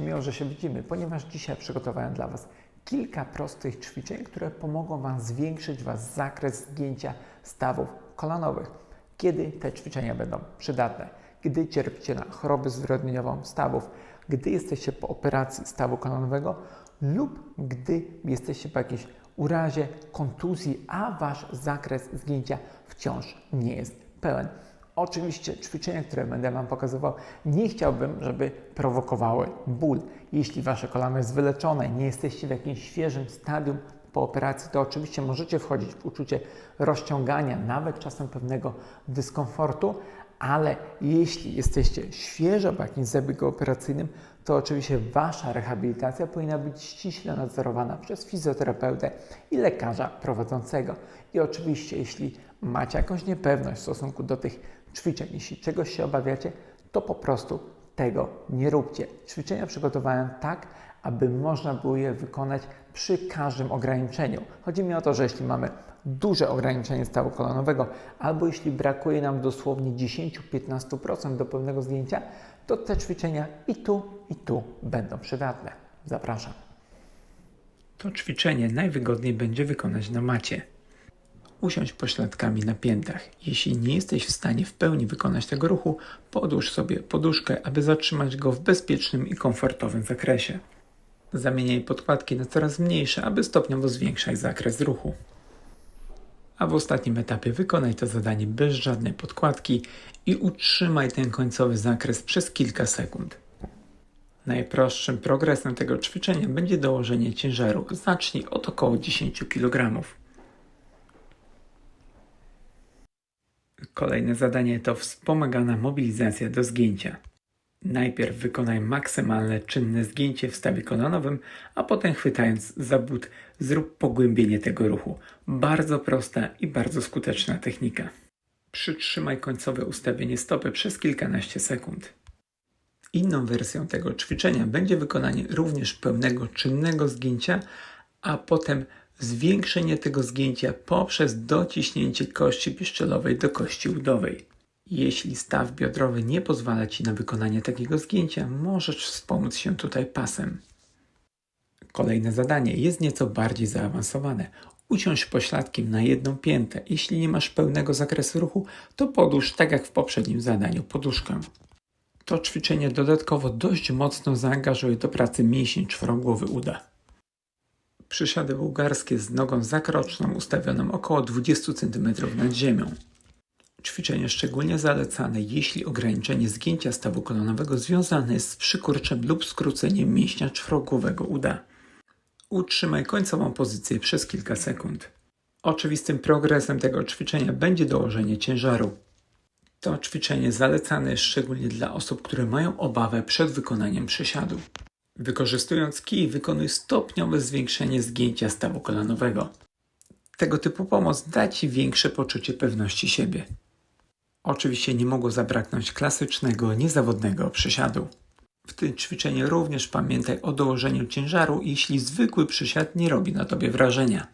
Miło, że się widzimy, ponieważ dzisiaj przygotowałem dla Was kilka prostych ćwiczeń, które pomogą Wam zwiększyć Was zakres zgięcia stawów kolanowych. Kiedy te ćwiczenia będą przydatne? Gdy cierpicie na chorobę zwyrodnieniową stawów, gdy jesteście po operacji stawu kolanowego lub gdy jesteście po jakiejś urazie, kontuzji, a Wasz zakres zgięcia wciąż nie jest pełen. Oczywiście ćwiczenia, które będę Wam pokazywał, nie chciałbym, żeby prowokowały ból. Jeśli Wasze kolano jest wyleczone, nie jesteście w jakimś świeżym stadium po operacji, to oczywiście możecie wchodzić w uczucie rozciągania, nawet czasem pewnego dyskomfortu, ale jeśli jesteście świeżo po jakimś zabiegu operacyjnym, to oczywiście Wasza rehabilitacja powinna być ściśle nadzorowana przez fizjoterapeutę i lekarza prowadzącego. I oczywiście, jeśli macie jakąś niepewność w stosunku do tych ćwiczeń, jeśli czegoś się obawiacie, to po prostu tego nie róbcie. Ćwiczenia przygotowałem tak, aby można było je wykonać przy każdym ograniczeniu. Chodzi mi o to, że jeśli mamy duże ograniczenie stawu kolanowego, albo jeśli brakuje nam dosłownie 10-15% do pełnego zdjęcia, to te ćwiczenia i tu, i tu będą przydatne. Zapraszam. To ćwiczenie najwygodniej będzie wykonać na macie. Usiądź pośladkami na piętach. Jeśli nie jesteś w stanie w pełni wykonać tego ruchu, podłóż sobie poduszkę, aby zatrzymać go w bezpiecznym i komfortowym zakresie. Zamieniaj podkładki na coraz mniejsze, aby stopniowo zwiększać zakres ruchu. A w ostatnim etapie wykonaj to zadanie bez żadnej podkładki i utrzymaj ten końcowy zakres przez kilka sekund. Najprostszym progresem tego ćwiczenia będzie dołożenie ciężaru. Zacznij od około 10 kg. Kolejne zadanie to wspomagana mobilizacja do zgięcia. Najpierw wykonaj maksymalne czynne zgięcie w stawie kolanowym, a potem chwytając za but zrób pogłębienie tego ruchu. Bardzo prosta i bardzo skuteczna technika. Przytrzymaj końcowe ustawienie stopy przez kilkanaście sekund. Inną wersją tego ćwiczenia będzie wykonanie również pełnego czynnego zgięcia, a potem zwiększenie tego zgięcia poprzez dociśnięcie kości piszczelowej do kości udowej. Jeśli staw biodrowy nie pozwala Ci na wykonanie takiego zgięcia, możesz wspomóc się tutaj pasem. Kolejne zadanie jest nieco bardziej zaawansowane. Usiądź pośladkiem na jedną piętę. Jeśli nie masz pełnego zakresu ruchu, to podłóż tak jak w poprzednim zadaniu poduszkę. To ćwiczenie dodatkowo dość mocno zaangażuje do pracy mięsień czworogłowy uda. Przysiady bułgarskie z nogą zakroczną ustawioną około 20 cm nad ziemią. Ćwiczenie szczególnie zalecane, jeśli ograniczenie zgięcia stawu kolanowego związane jest z przykurczem lub skróceniem mięśnia czworogłowego uda. Utrzymaj końcową pozycję przez kilka sekund. Oczywistym progresem tego ćwiczenia będzie dołożenie ciężaru. To ćwiczenie zalecane jest szczególnie dla osób, które mają obawę przed wykonaniem przysiadu. Wykorzystując kij, wykonuj stopniowe zwiększenie zgięcia stawu kolanowego. Tego typu pomoc da Ci większe poczucie pewności siebie. Oczywiście nie mogło zabraknąć klasycznego, niezawodnego przysiadu. W tym ćwiczeniu również pamiętaj o dołożeniu ciężaru, jeśli zwykły przysiad nie robi na Tobie wrażenia.